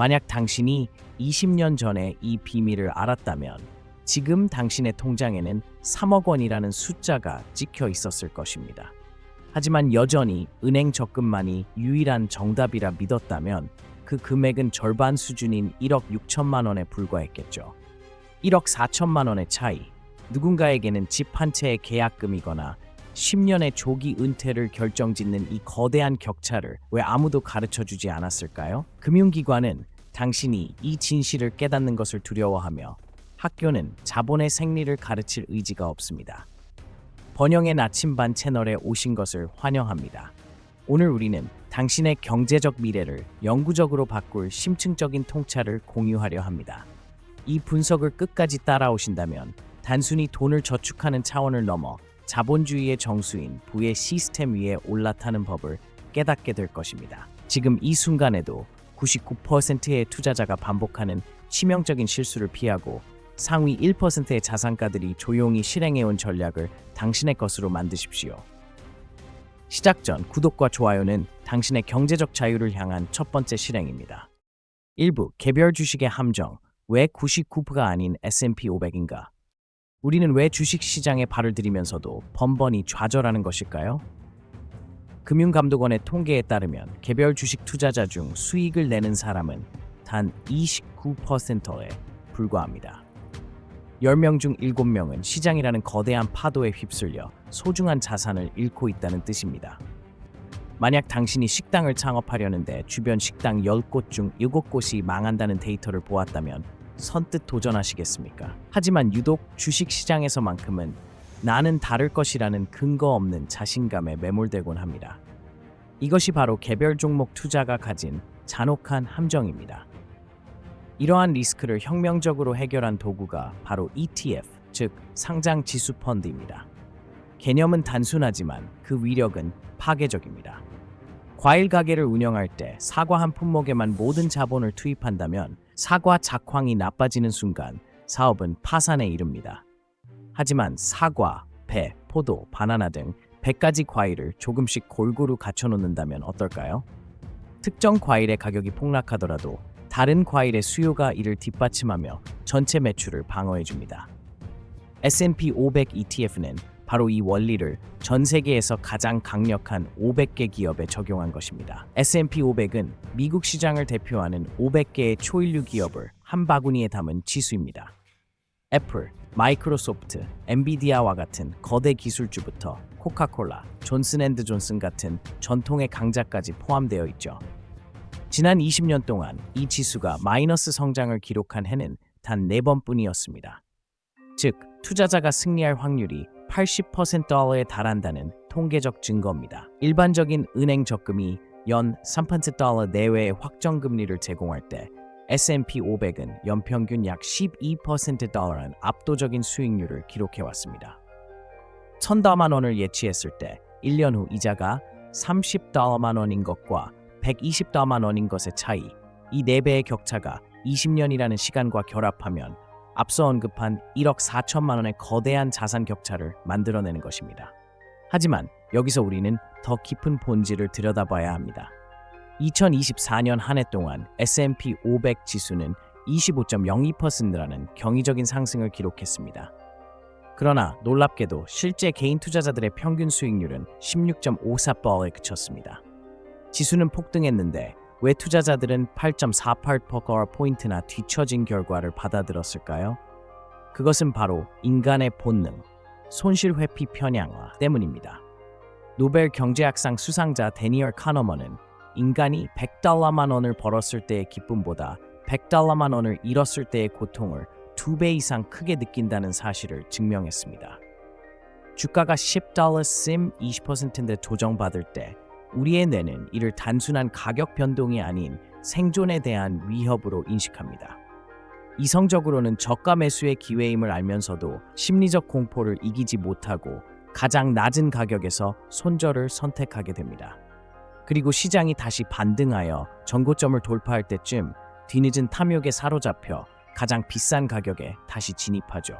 만약 당신이 20년 전에 이 비밀을 알았다면 지금 당신의 통장에는 3억 원이라는 숫자가 찍혀 있었을 것입니다. 하지만 여전히 은행 적금만이 유일한 정답이라 믿었다면 그 금액은 절반 수준인 1억 6천만 원에 불과했겠죠. 1억 4천만 원의 차이. 누군가에게는 집 한 채의 계약금이거나 10년의 조기 은퇴를 결정짓는 이 거대한 격차를 왜 아무도 가르쳐 주지 않았을까요? 금융기관은 당신이 이 진실을 깨닫는 것을 두려워하며 학교는 자본의 생리를 가르칠 의지가 없습니다. 번영의 나침반 채널에 오신 것을 환영합니다. 오늘 우리는 당신의 경제적 미래를 영구적으로 바꿀 심층적인 통찰을 공유하려 합니다. 이 분석을 끝까지 따라오신다면 단순히 돈을 저축하는 차원을 넘어 자본주의의 정수인 부의 시스템 위에 올라타는 법을 깨닫게 될 것입니다. 지금 이 순간에도 99%의 투자자가 반복하는 치명적인 실수를 피하고 상위 1%의 자산가들이 조용히 실행해온 전략을 당신의 것으로 만드십시오. 시작 전 구독과 좋아요는 당신의 경제적 자유를 향한 첫 번째 실행입니다. 1부 개별 주식의 함정 왜 99%가 아닌 S&P 500인가? 우리는 왜 주식 시장에 발을 들이면서도 번번이 좌절하는 것일까요? 금융감독원의 통계에 따르면 개별 주식 투자자 중 수익을 내는 사람은 단 29%에 불과합니다. 10명 중 7명은 시장이라는 거대한 파도에 휩쓸려 소중한 자산을 잃고 있다는 뜻입니다. 만약 당신이 식당을 창업하려는데 주변 식당 10곳 중 7곳이 망한다는 데이터를 보았다면 선뜻 도전하시겠습니까? 하지만 유독 주식 시장에서만큼은 나는 다를 것이라는 근거 없는 자신감에 매몰되곤 합니다. 이것이 바로 개별 종목 투자가 가진 잔혹한 함정입니다. 이러한 리스크를 혁명적으로 해결한 도구가 바로 ETF, 즉 상장 지수 펀드입니다. 개념은 단순하지만 그 위력은 파괴적입니다. 과일 가게를 운영할 때 사과 한 품목에만 모든 자본을 투입한다면 사과 작황이 나빠지는 순간 사업은 파산에 이릅니다. 하지만 사과, 배, 포도, 바나나 등 100가지 과일을 조금씩 골고루 갖춰놓는다면 어떨까요? 특정 과일의 가격이 폭락하더라도 다른 과일의 수요가 이를 뒷받침하며 전체 매출을 방어해줍니다. S&P 500 ETF는 바로 이 원리를 전 세계에서 가장 강력한 500개 기업에 적용한 것입니다. S&P 500은 미국 시장을 대표하는 500개의 초일류 기업을 한 바구니에 담은 지수입니다. 애플, 마이크로소프트, 엔비디아와 같은 거대 기술주부터 코카콜라, 존슨앤드존슨 같은 전통의 강자까지 포함되어 있죠. 지난 20년 동안 이 지수가 마이너스 성장을 기록한 해는 단 4번뿐이었습니다. 즉, 투자자가 승리할 확률이 80%에 달한다는 통계적 증거입니다. 일반적인 은행 적금이 연 3% 내외의 확정 금리를 제공할 때 S&P 500은 연평균 약 12%란 압도적인 수익률을 기록해 왔습니다. 1000달러만 원을 예치했을 때 1년 후 이자가 30달러만 원인 것과 120달러만 원인 것의 차이, 이 4배의 격차가 20년이라는 시간과 결합하면 앞서 언급한 1억 4천만 원의 거대한 자산 격차를 만들어내는 것입니다. 하지만 여기서 우리는 더 깊은 본질을 들여다봐야 합니다. 2024년 한 해 동안 S&P 500 지수는 25.02%라는 경이적인 상승을 기록했습니다. 그러나 놀랍게도 실제 개인 투자자들의 평균 수익률은 16.54%에 그쳤습니다. 지수는 폭등했는데 왜 투자자들은 8.48%포인트나 뒤처진 결과를 받아들였을까요? 그것은 바로 인간의 본능, 손실 회피 편향화 때문입니다. 노벨 경제학상 수상자 데니얼 카너먼은 인간이 100달러만 원을 벌었을 때의 기쁨보다 100달러만 원을 잃었을 때의 고통을 두 배 이상 크게 느낀다는 사실을 증명했습니다. 주가가 10달러 심 20%인데 조정받을 때 우리의 뇌는 이를 단순한 가격 변동이 아닌 생존에 대한 위협으로 인식합니다. 이성적으로는 저가 매수의 기회임을 알면서도 심리적 공포를 이기지 못하고 가장 낮은 가격에서 손절을 선택하게 됩니다. 그리고 시장이 다시 반등하여 전고점을 돌파할 때쯤 뒤늦은 탐욕에 사로잡혀 가장 비싼 가격에 다시 진입하죠.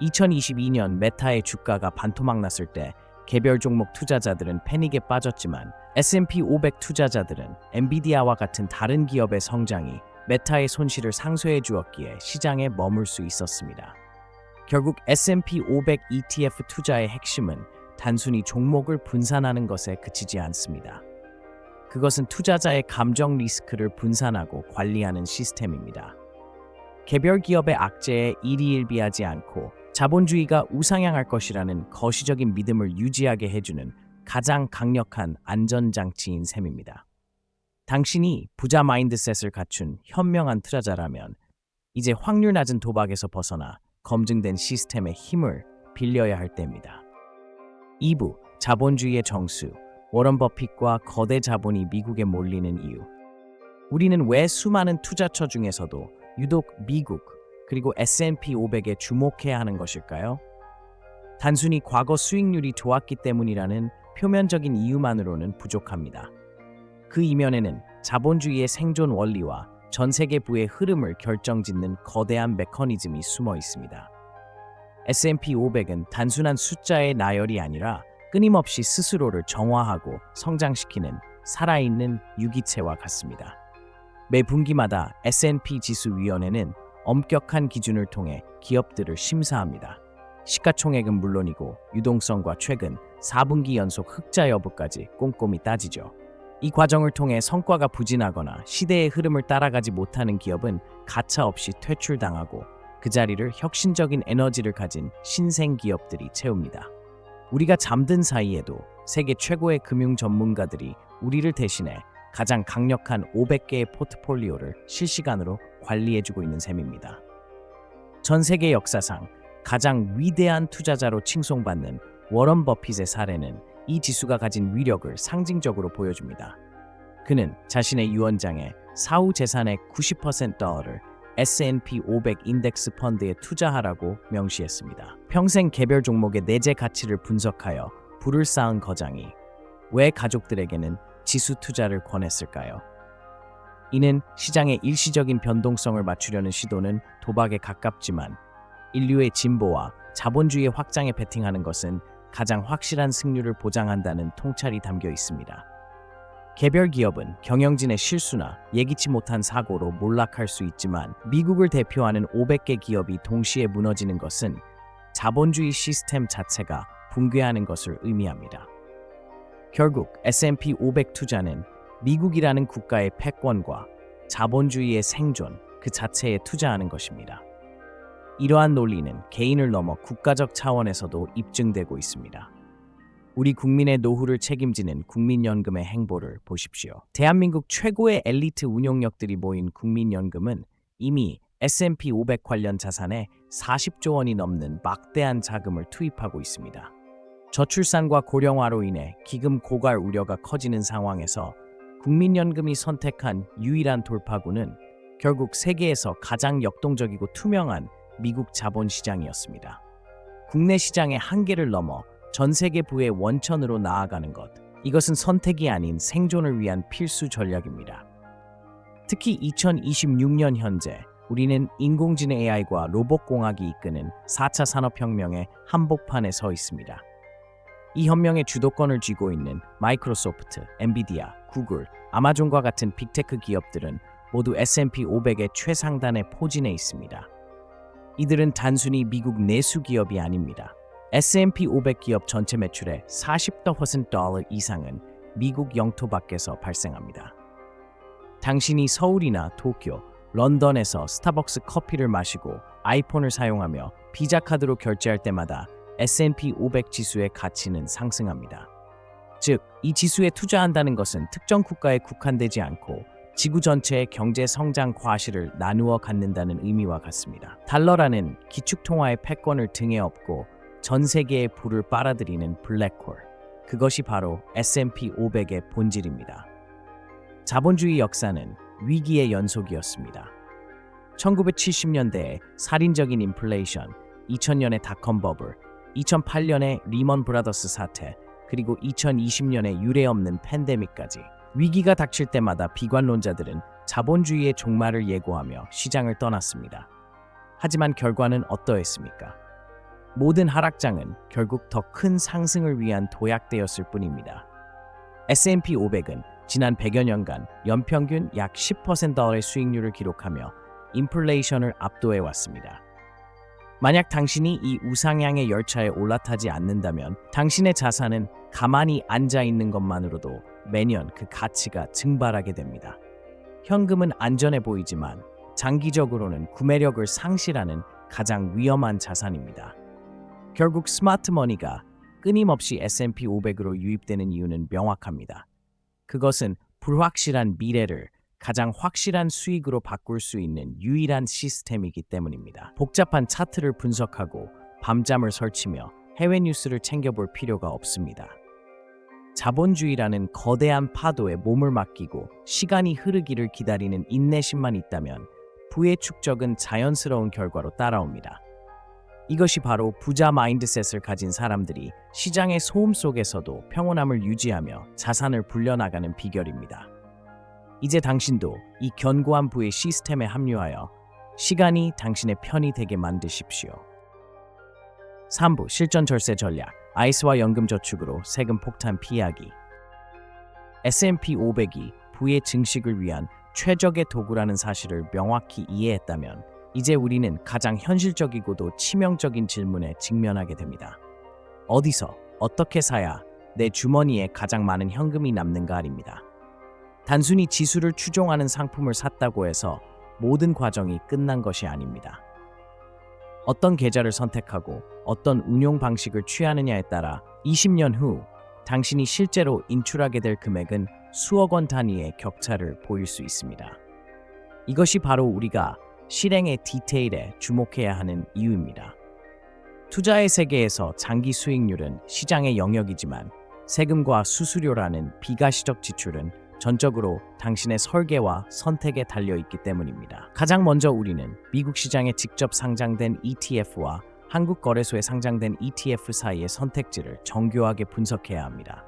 2022년 메타의 주가가 반토막 났을 때 개별 종목 투자자들은 패닉에 빠졌지만 S&P 500 투자자들은 엔비디아와 같은 다른 기업의 성장이 메타의 손실을 상쇄해 주었기에 시장에 머물 수 있었습니다. 결국 S&P 500 ETF 투자의 핵심은 단순히 종목을 분산하는 것에 그치지 않습니다. 그것은 투자자의 감정 리스크를 분산하고 관리하는 시스템입니다. 개별 기업의 악재에 일희일비하지 않고 자본주의가 우상향할 것이라는 거시적인 믿음을 유지하게 해주는 가장 강력한 안전장치인 셈입니다. 당신이 부자 마인드셋을 갖춘 현명한 투자자라면 이제 확률 낮은 도박에서 벗어나 검증된 시스템의 힘을 빌려야 할 때입니다. 2부 자본주의의 정수 워런 버핏과 거대 자본이 미국에 몰리는 이유 우리는 왜 수많은 투자처 중에서도 유독 미국 그리고 S&P 500에 주목해야 하는 것일까요? 단순히 과거 수익률이 좋았기 때문이라는 표면적인 이유만으로는 부족합니다. 그 이면에는 자본주의의 생존 원리와 전 세계 부의 흐름을 결정짓는 거대한 메커니즘이 숨어 있습니다. S&P 500은 단순한 숫자의 나열이 아니라 끊임없이 스스로를 정화하고 성장시키는 살아있는 유기체와 같습니다. 매 분기마다 S&P 지수위원회는 엄격한 기준을 통해 기업들을 심사합니다. 시가총액은 물론이고 유동성과 최근 4분기 연속 흑자 여부까지 꼼꼼히 따지죠. 이 과정을 통해 성과가 부진하거나 시대의 흐름을 따라가지 못하는 기업은 가차 없이 퇴출당하고 그 자리를 혁신적인 에너지를 가진 신생 기업들이 채웁니다. 우리가 잠든 사이에도 세계 최고의 금융 전문가들이 우리를 대신해 가장 강력한 500개의 포트폴리오를 실시간으로 관리해주고 있는 셈입니다. 전 세계 역사상 가장 위대한 투자자로 칭송받는 워런 버핏의 사례는 이 지수가 가진 위력을 상징적으로 보여줍니다. 그는 자신의 유언장에 사후 재산의 90%를 S&P 500 인덱스 펀드에 투자하라고 명시했습니다. 평생 개별 종목의 내재 가치를 분석하여 불을 쌓은 거장이 왜 가족들에게는 지수 투자를 권했을까요? 이는 시장의 일시적인 변동성을 맞추려는 시도는 도박에 가깝지만 인류의 진보와 자본주의의 확장에 베팅하는 것은 가장 확실한 승률을 보장한다는 통찰이 담겨 있습니다. 개별 기업은 경영진의 실수나 예기치 못한 사고로 몰락할 수 있지만 미국을 대표하는 500개 기업이 동시에 무너지는 것은 자본주의 시스템 자체가 붕괴하는 것을 의미합니다. 결국 S&P 500 투자는 미국이라는 국가의 패권과 자본주의의 생존 그 자체에 투자하는 것입니다. 이러한 논리는 개인을 넘어 국가적 차원에서도 입증되고 있습니다. 우리 국민의 노후를 책임지는 국민연금의 행보를 보십시오. 대한민국 최고의 엘리트 운용력들이 모인 국민연금은 이미 S&P 500 관련 자산에 40조 원이 넘는 막대한 자금을 투입하고 있습니다. 저출산과 고령화로 인해 기금 고갈 우려가 커지는 상황에서 국민연금이 선택한 유일한 돌파구는 결국 세계에서 가장 역동적이고 투명한 미국 자본시장이었습니다. 국내 시장의 한계를 넘어 전 세계 부의 원천으로 나아가는 것. 이것은 선택이 아닌 생존을 위한 필수 전략입니다. 특히 2026년 현재 우리는 인공지능 AI과 로봇공학이 이끄는 4차 산업혁명의 한복판에 서 있습니다. 이 혁명의 주도권을 쥐고 있는 마이크로소프트, 엔비디아, 구글, 아마존과 같은 빅테크 기업들은 모두 S&P 500의 최상단에 포진해 있습니다. 이들은 단순히 미국 내수 기업이 아닙니다. S&P 500 기업 전체 매출의 40% 이상은 미국 영토 밖에서 발생합니다. 당신이 서울이나 도쿄, 런던에서 스타벅스 커피를 마시고 아이폰을 사용하며 비자 카드로 결제할 때마다 S&P 500 지수의 가치는 상승합니다. 즉, 이 지수에 투자한다는 것은 특정 국가에 국한되지 않고 지구 전체의 경제 성장 과실을 나누어 갖는다는 의미와 같습니다. 달러라는 기축통화의 패권을 등에 업고 전 세계의 불을 빨아들이는 블랙홀. 그것이 바로 S&P 500의 본질입니다. 자본주의 역사는 위기의 연속이었습니다. 1970년대의 살인적인 인플레이션, 2000년의 닷컴 버블, 2008년의 리먼 브라더스 사태, 그리고 2020년의 유례없는 팬데믹까지 위기가 닥칠 때마다 비관론자들은 자본주의의 종말을 예고하며 시장을 떠났습니다. 하지만 결과는 어떠했습니까? 모든 하락장은 결국 더 큰 상승을 위한 도약되었을 뿐입니다. S&P 500은 지난 100여 년간 연평균 약 10%의 수익률을 기록하며 인플레이션을 압도해 왔습니다. 만약 당신이 이 우상향의 열차에 올라타지 않는다면 당신의 자산은 가만히 앉아 있는 것만으로도 매년 그 가치가 증발하게 됩니다. 현금은 안전해 보이지만 장기적으로는 구매력을 상실하는 가장 위험한 자산입니다. 결국 스마트 머니가 끊임없이 S&P 500으로 유입되는 이유는 명확합니다. 그것은 불확실한 미래를 가장 확실한 수익으로 바꿀 수 있는 유일한 시스템이기 때문입니다. 복잡한 차트를 분석하고 밤잠을 설치며 해외 뉴스를 챙겨볼 필요가 없습니다. 자본주의라는 거대한 파도에 몸을 맡기고 시간이 흐르기를 기다리는 인내심만 있다면 부의 축적은 자연스러운 결과로 따라옵니다. 이것이 바로 부자 마인드셋을 가진 사람들이 시장의 소음 속에서도 평온함을 유지하며 자산을 불려나가는 비결입니다. 이제 당신도 이 견고한 부의 시스템에 합류하여 시간이 당신의 편이 되게 만드십시오. 3부 실전 절세 전략 아이스와 연금 저축으로 세금 폭탄 피하기 S&P 500이 부의 증식을 위한 최적의 도구라는 사실을 명확히 이해했다면 이제 우리는 가장 현실적이고도 치명적인 질문에 직면하게 됩니다. 어디서 어떻게 사야 내 주머니에 가장 많은 현금이 남는가입니다. 단순히 지수를 추종하는 상품을 샀다고 해서 모든 과정이 끝난 것이 아닙니다. 어떤 계좌를 선택하고 어떤 운용 방식을 취하느냐에 따라 20년 후 당신이 실제로 인출하게 될 금액은 수억 원 단위의 격차를 보일 수 있습니다. 이것이 바로 우리가 실행의 디테일에 주목해야 하는 이유입니다. 투자의 세계에서 장기 수익률은 시장의 영역이지만 세금과 수수료라는 비가시적 지출은 전적으로 당신의 설계와 선택에 달려 있기 때문입니다. 가장 먼저 우리는 미국 시장에 직접 상장된 ETF와 한국 거래소에 상장된 ETF 사이의 선택지를 정교하게 분석해야 합니다.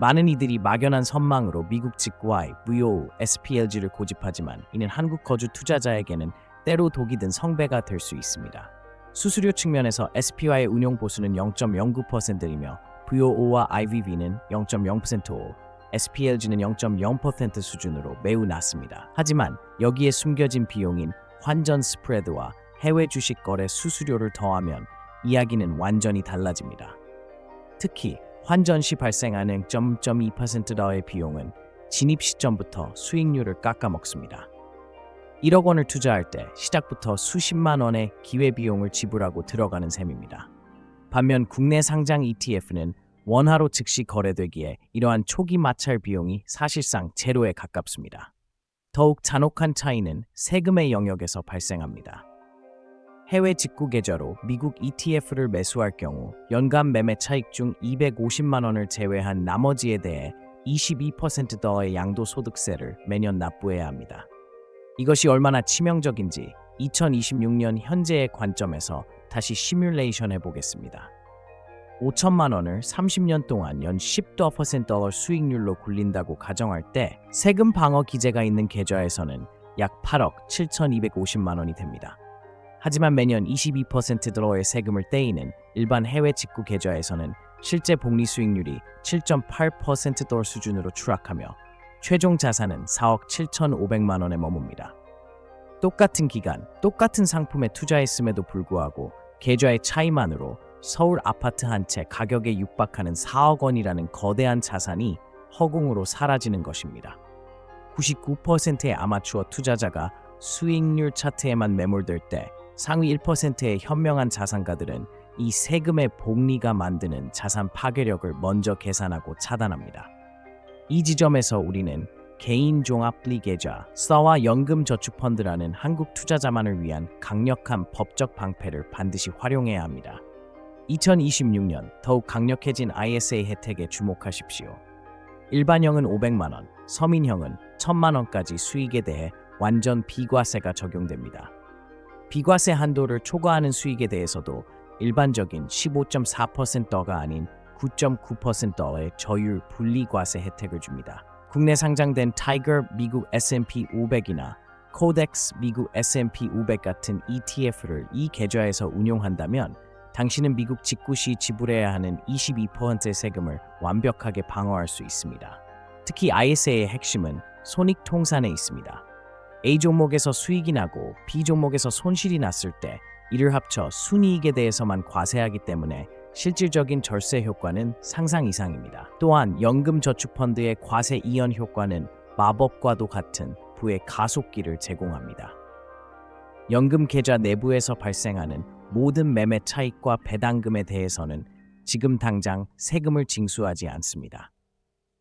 많은 이들이 막연한 선망으로 미국 직구와의 VO, SPLG를 고집하지만 이는 한국 거주 투자자에게는 때로 독이 든 성배가 될 수 있습니다. 수수료 측면에서 SPY의 운용 보수는 0.09%이며 VOO와 IVV는 0.0%오, SPLG는 0.0% 수준으로 매우 낮습니다. 하지만 여기에 숨겨진 비용인 환전 스프레드와 해외 주식 거래 수수료를 더하면 이야기는 완전히 달라집니다. 특히 환전 시 발생하는 0.2%더의 비용은 진입 시점부터 수익률을 깎아먹습니다. 1억 원을 투자할 때 시작부터 수십만 원의 기회비용을 지불하고 들어가는 셈입니다. 반면 국내 상장 ETF는 원화로 즉시 거래되기에 이러한 초기 마찰 비용이 사실상 제로에 가깝습니다. 더욱 잔혹한 차이는 세금의 영역에서 발생합니다. 해외 직구 계좌로 미국 ETF를 매수할 경우 연간 매매 차익 중 250만 원을 제외한 나머지에 대해 22% 더의 양도소득세를 매년 납부해야 합니다. 이것이 얼마나 치명적인지 2026년 현재의 관점에서 다시 시뮬레이션 해보겠습니다. 5천만 원을 30년 동안 연 10% 수익률로 굴린다고 가정할 때 세금 방어 기재가 있는 계좌에서는 약 8억 7,250만 원이 됩니다. 하지만 매년 22% 들어의 세금을 떼이는 일반 해외 직구 계좌에서는 실제 복리 수익률이 7.8%더 수준으로 추락하며 최종 자산은 4억 7,500만 원에 머뭅니다. 똑같은 기간, 똑같은 상품에 투자했음에도 불구하고 계좌의 차이만으로 서울 아파트 한 채 가격에 육박하는 4억 원이라는 거대한 자산이 허공으로 사라지는 것입니다. 99%의 아마추어 투자자가 수익률 차트에만 매몰될 때 상위 1%의 현명한 자산가들은 이 세금의 복리가 만드는 자산 파괴력을 먼저 계산하고 차단합니다. 이 지점에서 우리는 개인 종합 리 계좌, 서와 연금 저축 펀드라는 한국 투자자만을 위한 강력한 법적 방패를 반드시 활용해야 합니다. 2026년 더욱 강력해진 ISA 혜택에 주목하십시오. 일반형은 500만 원, 서민형은 1000만 원까지 수익에 대해 완전 비과세가 적용됩니다. 비과세 한도를 초과하는 수익에 대해서도 일반적인 15.4%가 아닌 9.9%의 저율 분리과세 혜택을 줍니다. 국내 상장된 타이거 미국 S&P 500이나 코덱스 미국 S&P 500 같은 ETF를 이 계좌에서 운용한다면 당신은 미국 직구 시 지불해야 하는 22%의 세금을 완벽하게 방어할 수 있습니다. 특히 ISA의 핵심은 손익 통산에 있습니다. A 종목에서 수익이 나고 B 종목에서 손실이 났을 때 이를 합쳐 순이익에 대해서만 과세하기 때문에 실질적인 절세 효과는 상상 이상입니다. 또한 연금저축펀드의 과세 이연 효과는 마법과도 같은 부의 가속기를 제공합니다. 연금 계좌 내부에서 발생하는 모든 매매 차익과 배당금에 대해서는 지금 당장 세금을 징수하지 않습니다.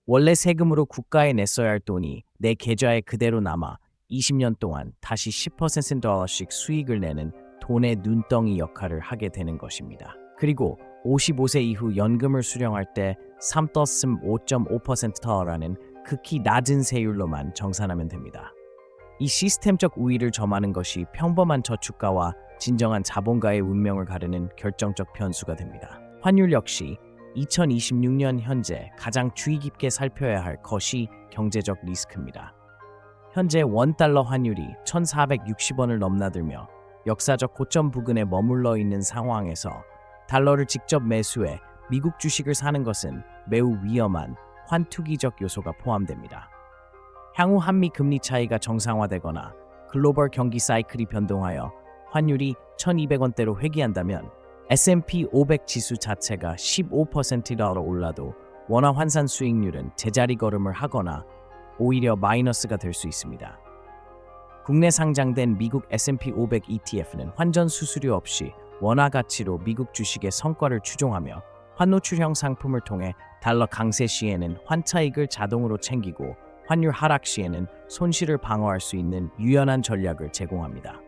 원래 세금으로 국가에 냈어야 할 돈이 내 계좌에 그대로 남아 20년 동안 다시 10%씩 수익을 내는 돈의 눈덩이 역할을 하게 되는 것입니다. 그리고 55세 이후 연금을 수령할 때 3.5.5%라는 극히 낮은 세율로만 정산하면 됩니다. 이 시스템적 우위를 점하는 것이 평범한 저축가와 진정한 자본가의 운명을 가르는 결정적 변수가 됩니다. 환율 역시 2026년 현재 가장 주의 깊게 살펴야 할 것이 경제적 리스크입니다. 현재 원달러 환율이 1,460원을 넘나들며 역사적 고점 부근에 머물러 있는 상황에서 달러를 직접 매수해 미국 주식을 사는 것은 매우 위험한 환투기적 요소가 포함됩니다. 향후 한미 금리 차이가 정상화되거나 글로벌 경기 사이클이 변동하여 환율이 1200원대로 회귀한다면 S&P 500 지수 자체가 15%로 올라도 원화 환산 수익률은 제자리 걸음을 하거나 오히려 마이너스가 될 수 있습니다. 국내 상장된 미국 S&P 500 ETF는 환전 수수료 없이 원화 가치로 미국 주식의 성과를 추종하며 환노출형 상품을 통해 달러 강세 시에는 환차익을 자동으로 챙기고 환율 하락 시에는 손실을 방어할 수 있는 유연한 전략을 제공합니다.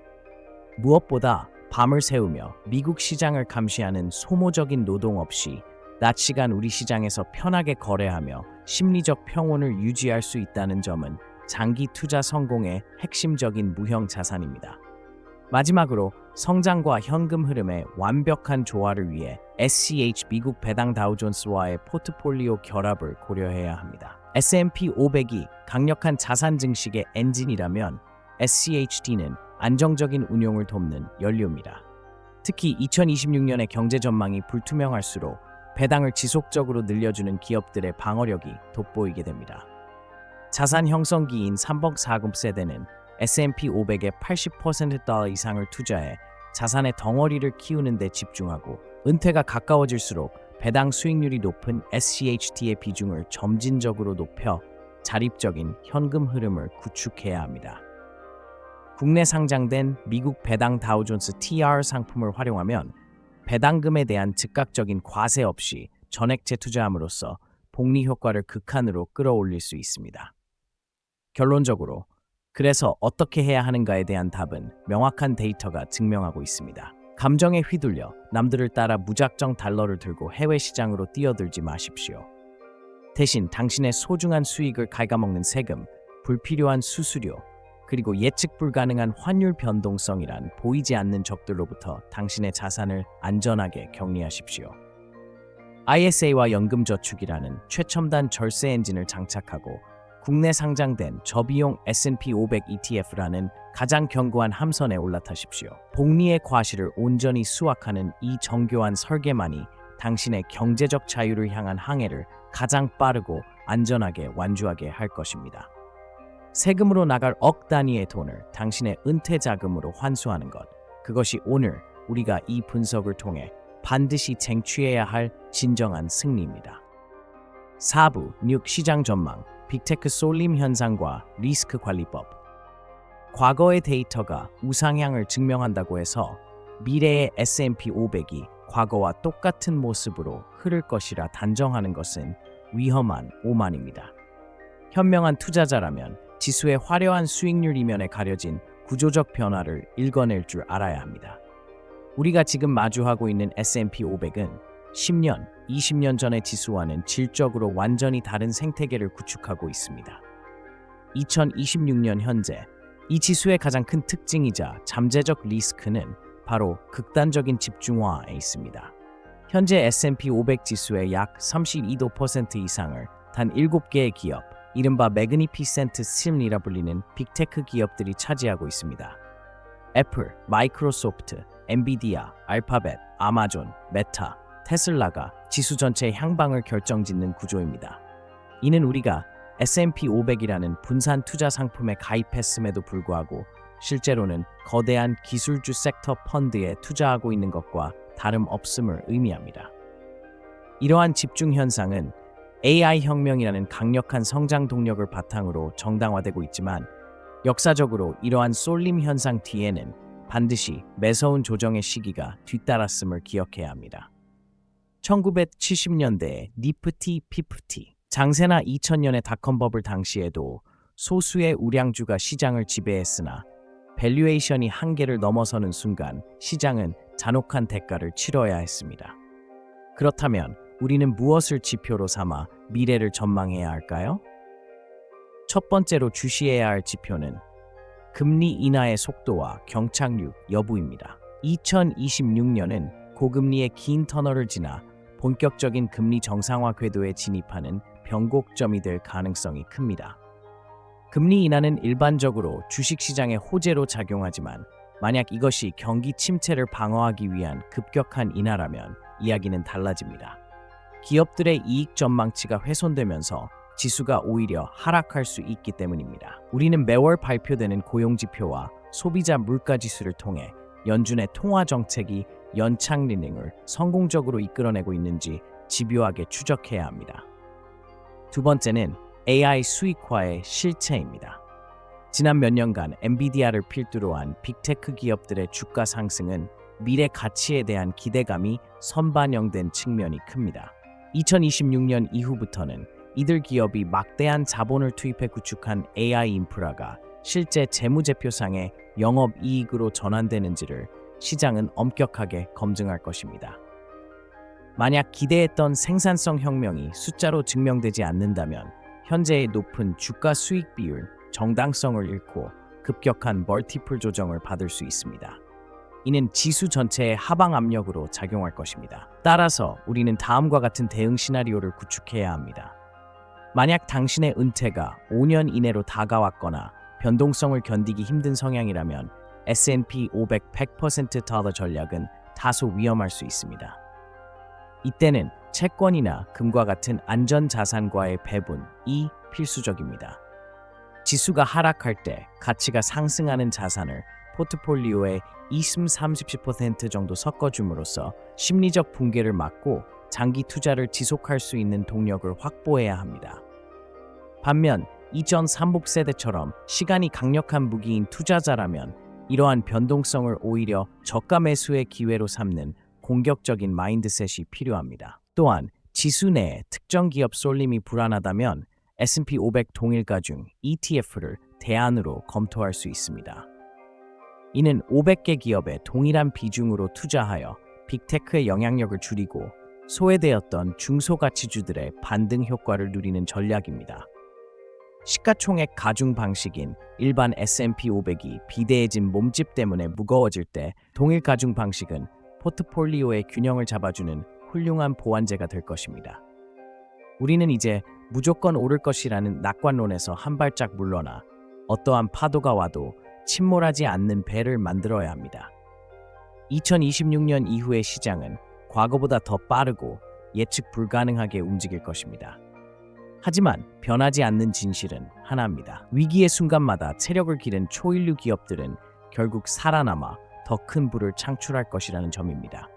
무엇보다 밤을 새우며 미국 시장을 감시하는 소모적인 노동 없이 낮 시간 우리 시장에서 편하게 거래하며 심리적 평온을 유지할 수 있다는 점은 장기 투자 성공의 핵심적인 무형 자산입니다. 마지막으로 성장과 현금 흐름의 완벽한 조화를 위해 SCH 미국 배당 다우존스와의 포트폴리오 결합을 고려해야 합니다. S&P 500이 강력한 자산 증식의 엔진이라면 SCHD는 안정적인 운용을 돕는 연료입니다. 특히 2026년의 경제 전망이 불투명할수록 배당을 지속적으로 늘려주는 기업들의 방어력이 돋보이게 됩니다. 자산 형성기인 3번 4금 세대는 S&P 500의 80%달러 이상을 투자해 자산의 덩어리를 키우는 데 집중하고 은퇴가 가까워질수록 배당 수익률이 높은 SCHT의 비중을 점진적으로 높여 자립적인 현금 흐름을 구축해야 합니다. 국내 상장된 미국 배당 다우존스 TR 상품을 활용하면 배당금에 대한 즉각적인 과세 없이 전액 재투자함으로써 복리 효과를 극한으로 끌어올릴 수 있습니다. 결론적으로 그래서 어떻게 해야 하는가에 대한 답은 명확한 데이터가 증명하고 있습니다. 감정에 휘둘려 남들을 따라 무작정 달러를 들고 해외 시장으로 뛰어들지 마십시오. 대신 당신의 소중한 수익을 갉아먹는 세금, 불필요한 수수료, 그리고 예측 불가능한 환율 변동성이란 보이지 않는 적들로부터 당신의 자산을 안전하게 격리하십시오. ISA와 연금저축이라는 최첨단 절세 엔진을 장착하고 국내 상장된 저비용 S&P 500 ETF라는 가장 견고한 함선에 올라타십시오. 복리의 과실을 온전히 수확하는 이 정교한 설계만이 당신의 경제적 자유를 향한 항해를 가장 빠르고 안전하게 완주하게 할 것입니다. 세금으로 나갈 억 단위의 돈을 당신의 은퇴 자금으로 환수하는 것. 그것이 오늘 우리가 이 분석을 통해 반드시 쟁취해야 할 진정한 승리입니다. 4부 뉴욕 시장 전망, 빅테크 쏠림 현상과 리스크 관리법. 과거의 데이터가 우상향을 증명한다고 해서 미래의 S&P 500이 과거와 똑같은 모습으로 흐를 것이라 단정하는 것은 위험한 오만입니다. 현명한 투자자라면 지수의 화려한 수익률 이면에 가려진 구조적 변화를 읽어낼 줄 알아야 합니다. 우리가 지금 마주하고 있는 S&P 500은 10년, 20년 전의 지수와는 질적으로 완전히 다른 생태계를 구축하고 있습니다. 2026년 현재 이 지수의 가장 큰 특징이자 잠재적 리스크는 바로 극단적인 집중화에 있습니다. 현재 S&P 500 지수의 약 32% 이상을 단 7개의 기업, 이른바 매그니피센트 스팀이라 불리는 빅테크 기업들이 차지하고 있습니다. 애플, 마이크로소프트, 엔비디아, 알파벳, 아마존, 메타, 테슬라가 지수 전체의 향방을 결정짓는 구조입니다. 이는 우리가 S&P 500이라는 분산 투자 상품에 가입했음에도 불구하고 실제로는 거대한 기술주 섹터 펀드에 투자하고 있는 것과 다름없음을 의미합니다. 이러한 집중 현상은 AI 혁명이라는 강력한 성장 동력을 바탕으로 정당화되고 있지만 역사적으로 이러한 쏠림 현상 뒤에는 반드시 매서운 조정의 시기가 뒤따랐음을 기억해야 합니다. 1970년대에 니프티 피프티, 장세나 2000년의 닷컴 버블 당시에도 소수의 우량주가 시장을 지배했으나 밸류에이션이 한계를 넘어서는 순간 시장은 잔혹한 대가를 치러야 했습니다. 그렇다면 우리는 무엇을 지표로 삼아 미래를 전망해야 할까요? 첫 번째로 주시해야 할 지표는 금리 인하의 속도와 경착륙 여부입니다. 2026년은 고금리의 긴 터널을 지나 본격적인 금리 정상화 궤도에 진입하는 변곡점이 될 가능성이 큽니다. 금리 인하는 일반적으로 주식시장의 호재로 작용하지만 만약 이것이 경기 침체를 방어하기 위한 급격한 인하라면 이야기는 달라집니다. 기업들의 이익 전망치가 훼손되면서 지수가 오히려 하락할 수 있기 때문입니다. 우리는 매월 발표되는 고용지표와 소비자 물가지수를 통해 연준의 통화 정책이 연착 리닝을 성공적으로 이끌어내고 있는지 집요하게 추적해야 합니다. 두 번째는 AI 수익화의 실체입니다. 지난 몇 년간 엔비디아를 필두로 한 빅테크 기업들의 주가 상승은 미래 가치에 대한 기대감이 선반영된 측면이 큽니다. 2026년 이후부터는 이들 기업이 막대한 자본을 투입해 구축한 AI 인프라가 실제 재무제표상의 영업 이익으로 전환되는지를 시장은 엄격하게 검증할 것입니다. 만약 기대했던 생산성 혁명이 숫자로 증명되지 않는다면 현재의 높은 주가 수익 비율, 정당성을 잃고 급격한 멀티플 조정을 받을 수 있습니다. 이는 지수 전체의 하방 압력으로 작용할 것입니다. 따라서 우리는 다음과 같은 대응 시나리오를 구축해야 합니다. 만약 당신의 은퇴가 5년 이내로 다가왔거나 변동성을 견디기 힘든 성향이라면 S&P 500 100% 달러 전략은 다소 위험할 수 있습니다. 이때는 채권이나 금과 같은 안전 자산과의 배분이 필수적입니다. 지수가 하락할 때 가치가 상승하는 자산을 포트폴리오에 20, 30% 정도 섞어줌으로써 심리적 붕괴를 막고 장기 투자를 지속할 수 있는 동력을 확보해야 합니다. 반면 이전 삼복 세대처럼 시간이 강력한 무기인 투자자라면 이러한 변동성을 오히려 저가 매수의 기회로 삼는 공격적인 마인드셋이 필요합니다. 또한 지수 내에 특정 기업 쏠림이 불안하다면 S&P 500 동일가 중 ETF를 대안으로 검토할 수 있습니다. 이는 500개 기업에 동일한 비중으로 투자하여 빅테크의 영향력을 줄이고 소외되었던 중소가치주들의 반등 효과를 누리는 전략입니다. 시가총액 가중 방식인 일반 S&P 500이 비대해진 몸집 때문에 무거워질 때 동일 가중 방식은 포트폴리오의 균형을 잡아주는 훌륭한 보완제가 될 것입니다. 우리는 이제 무조건 오를 것이라는 낙관론에서 한 발짝 물러나 어떠한 파도가 와도 침몰하지 않는 배를 만들어야 합니다. 2026년 이후의 시장은 과거보다 더 빠르고 예측 불가능하게 움직일 것입니다. 하지만 변하지 않는 진실은 하나입니다. 위기의 순간마다 체력을 기른 초인류 기업들은 결국 살아남아 더 큰 부를 창출할 것이라는 점입니다.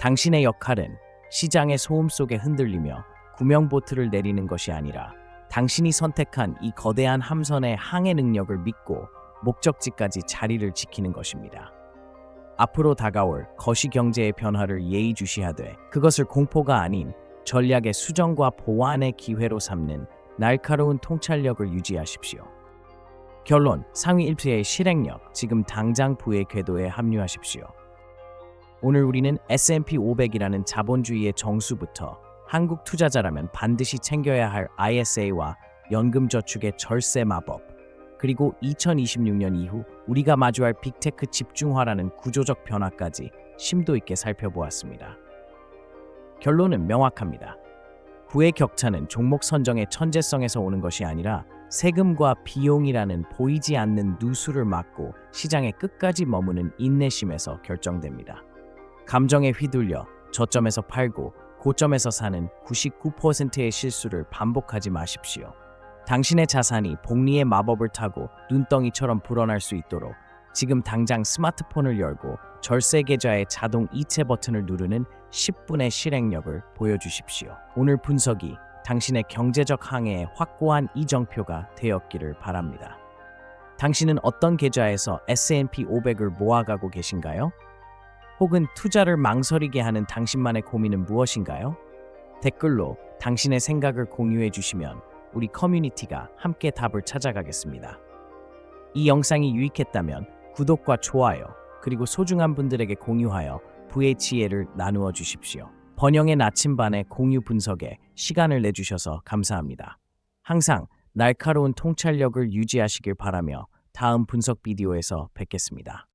당신의 역할은 시장의 소음 속에 흔들리며 구명보트를 내리는 것이 아니라 당신이 선택한 이 거대한 함선의 항해 능력을 믿고 목적지까지 자리를 지키는 것입니다. 앞으로 다가올 거시 경제의 변화를 예의주시하되 그것을 공포가 아닌 전략의 수정과 보완의 기회로 삼는 날카로운 통찰력을 유지하십시오. 결론, 상위 1투의 실행력, 지금 당장 부의 궤도에 합류하십시오. 오늘 우리는 S&P 500이라는 자본주의의 정수부터 한국 투자자라면 반드시 챙겨야 할 ISA와 연금저축의 절세 마법, 그리고 2026년 이후 우리가 마주할 빅테크 집중화라는 구조적 변화까지 심도 있게 살펴보았습니다. 결론은 명확합니다. 부의 격차는 종목 선정의 천재성에서 오는 것이 아니라 세금과 비용이라는 보이지 않는 누수를 막고 시장의 끝까지 머무는 인내심에서 결정됩니다. 감정에 휘둘려 저점에서 팔고 고점에서 사는 99%의 실수를 반복하지 마십시오. 당신의 자산이 복리의 마법을 타고 눈덩이처럼 불어날 수 있도록 지금 당장 스마트폰을 열고 절세 계좌의 자동 이체 버튼을 누르는 10분의 실행력을 보여주십시오. 오늘 분석이 당신의 경제적 항해에 확고한 이정표가 되었기를 바랍니다. 당신은 어떤 계좌에서 S&P 500을 모아가고 계신가요? 혹은 투자를 망설이게 하는 당신만의 고민은 무엇인가요? 댓글로 당신의 생각을 공유해 주시면 우리 커뮤니티가 함께 답을 찾아가겠습니다. 이 영상이 유익했다면 구독과 좋아요 그리고 소중한 분들에게 공유하여 VHE를 나누어 주십시오. 번영의 나침반의 공유 분석에 시간을 내주셔서 감사합니다. 항상 날카로운 통찰력을 유지하시길 바라며 다음 분석 비디오에서 뵙겠습니다.